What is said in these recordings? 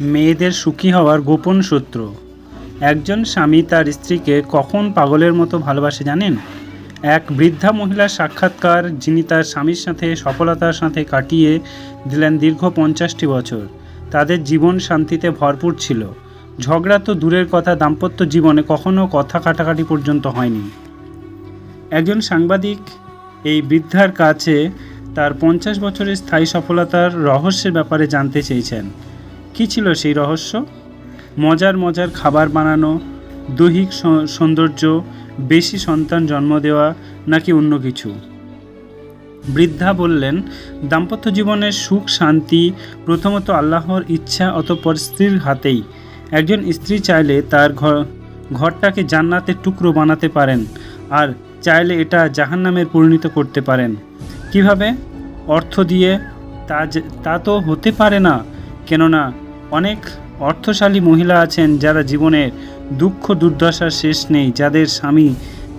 মেয়েদের সুখী হওয়ার গোপন সূত্র। একজন স্বামী তার স্ত্রীকে কখন পাগলের মতো ভালোবাসে জানেন? এক বৃদ্ধা মহিলার সাক্ষাৎকার যিনি তার স্বামীর সাথে সফলতার সাথে কাটিয়ে দিলেন দীর্ঘ পঞ্চাশটি বছর। তাদের জীবন শান্তিতে ভরপুর ছিল। ঝগড়া তো দূরের কথা, দাম্পত্য জীবনে কখনো কথা কাটাকাটি পর্যন্ত হয়নি। একজন সাংবাদিক এই বৃদ্ধার কাছে তার পঞ্চাশ বছরের স্থায়ী সফলতার রহস্যের ব্যাপারে জানতে চেয়েছেন। কী ছিল সেই রহস্য? মজার মজার খাবার বানানো, দৈহিক সৌন্দর্য, বেশি সন্তান জন্ম দেওয়া নাকি অন্য কিছু? বৃদ্ধা বললেন, দাম্পত্য জীবনের সুখ, শান্তি, প্রথমত আল্লাহর ইচ্ছা অতঃপর স্ত্রীর হাতেই। একজন স্ত্রী চাইলে তার ঘর ঘরটাকে জান্নাতের টুকরো বানাতে পারেন আর চাইলে এটা জাহান্নামের পরিণত করতে পারেন। কীভাবে? অর্থ দিয়ে তা তা তো হতে পারে না। কেননা অনেক অর্থশালী মহিলা আছেন যারা জীবনের দুঃখ, দুর্দশার শেষ নেই। যাদের স্বামী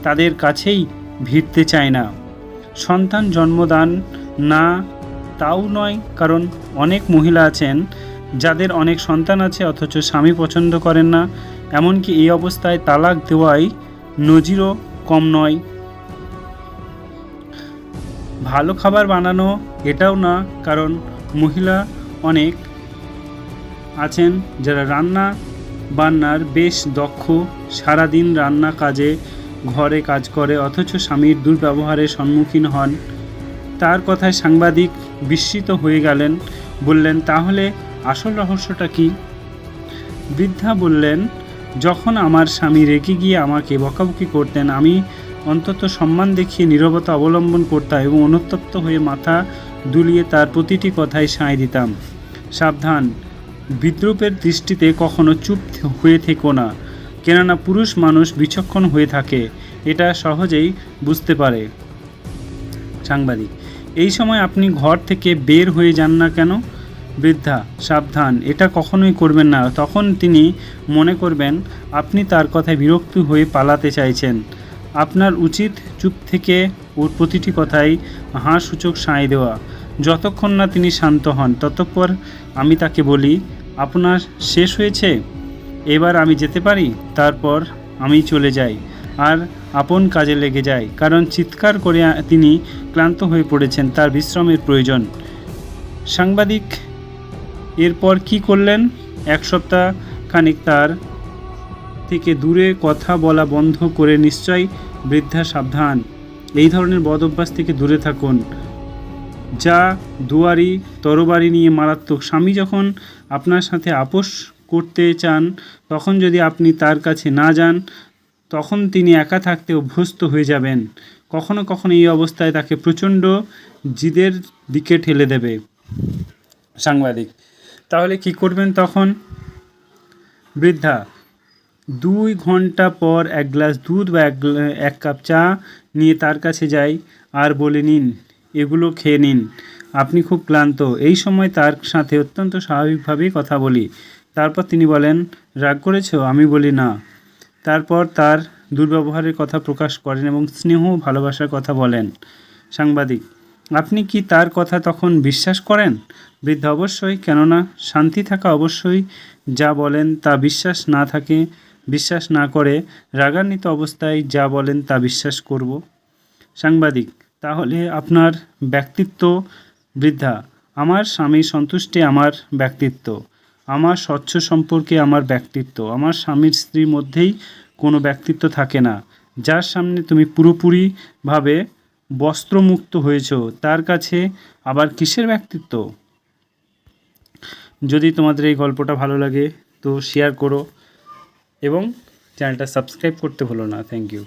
তাদের কাছেই ভিড়তে চায় না। সন্তান জন্মদান না, তাও নয়, কারণ অনেক মহিলা আছেন যাদের অনেক সন্তান আছে, অথচ স্বামী পছন্দ করেন না। এমনকি এই অবস্থায় তালাক দেওয়াই নজিরও কম নয়। ভালো খাবার বানানো এটাও না, কারণ মহিলা অনেক আছেন যারা রান্না বান্নার বেশ দক্ষ, সারাদিন রান্না কাজে ঘরে কাজ করে, অথচ স্বামীর দুর্ব্যবহারের সম্মুখীন হন। তার কথায় সাংবাদিক বিস্মিত হয়ে গেলেন, বললেন, তাহলে আসল রহস্যটা কি? বৃদ্ধা বললেন, যখন আমার স্বামী রেগে গিয়ে আমাকে বকাবকি করতেন, আমি অন্তত সম্মান দেখিয়ে নীরবতা অবলম্বন করতাম এবং অনুতপ্ত হয়ে মাথা দুলিয়ে তার প্রতিটি কথায় সায় দিতাম। সাবধান বিদ্রুপের দৃষ্টিতে কখনো চুপ হয়ে থেকো না। কেননা পুরুষ মানুষ বিচক্ষণ হয়ে থাকে, এটা সহজেই বুঝতে পারে। সাংবাদিক, এই সময় আপনি ঘর থেকে বের হয়ে যান না কেন? বৃদ্ধা, সাবধান, এটা কখনোই করবেন না। তখন তিনি মনে করবেন, আপনি তার কথায় বিরক্ত হয়ে পালাতে চাইছেন। আপনার উচিত চুপ থেকে ওর প্রতিটি কথাই হাঁ সূচক সায় দেওয়া। যতক্ষণ না তিনি শান্ত হন ততক্ষণ আমি তাকে বলি আপনার শেষ হয়েছে? এবার আমি যেতে পারি? তারপর আমি চলে যাই। আর আপন কাজে লেগে যাই, কারণ চিৎকার করে তিনি ক্লান্ত হয়ে পড়েছেন, তার বিশ্রামের প্রয়োজন। সাংবাদিক, এরপর কি করলেন? এক সপ্তাহ খানিক তার থেকে দূরে কথা বলা বন্ধ করে নিশ্চয় বৃদ্ধা সাবধান। এই ধরনের বদ অভ্যাস থেকে দূরে থাকুন। যা দুয়ারি, তরবারি নিয়ে মারাত্মক। স্বামী যখন আপনার সাথে আপোষ করতে চান, তখন যদি আপনি তার কাছে না যান, তখন তিনি একা থাকতে অভ্যস্ত হয়ে যাবেন। কখনো কখনো এই অবস্থায় তাকে প্রচণ্ড জিদের দিকে ঠেলে দেবে। সাংবাদিক, তাহলে কি করবেন তখন? বৃদ্ধা, দুই ঘণ্টা পর এক গ্লাস দুধ বা এক কাপ চা নিয়ে তার কাছে যাই আর বলে নিন এগুলো খেয়ে নিন। আপনি খুব ক্লান্ত। এই সময় তার সাথে অত্যন্ত স্বাভাবিকভাবেই কথা বলি। তারপর তিনি বলেন, রাগ করেছ? আমি বলি, না। তারপর তার দুর্ব্যবহারের কথা প্রকাশ করেন এবং স্নেহ ভালোবাসার কথা বলেন। সাংবাদিক, আপনি কি তার কথা তখন বিশ্বাস করেন? বৃদ্ধ, অবশ্যই। কেননা শান্তি থাকা অবশ্যই। যা বলেন তা বিশ্বাস না থাকে, বিশ্বাস না করে রাগান্বিত অবস্থায় যা বলেন তা বিশ্বাস করব। সাংবাদিক তাহলে আপনার ব্যক্তিত্ব বৃদ্ধা। আমার স্বামীর সন্তুষ্টি আমার ব্যক্তিত্ব। আমার স্বচ্ছ সম্পর্কে আমার ব্যক্তিত্ব। আমার স্বামীর স্ত্রীর মধ্যেই কোনো ব্যক্তিত্ব থাকে না। যার সামনে তুমি পুরোপুরিভাবে বস্ত্রমুক্ত হয়েছ, তার কাছে আবার কিসের ব্যক্তিত্ব? যদি তোমাদের এই গল্পটা ভালো লাগে, তো শেয়ার করো এবং চ্যানেলটা সাবস্ক্রাইব করতে ভুলো না। Thank you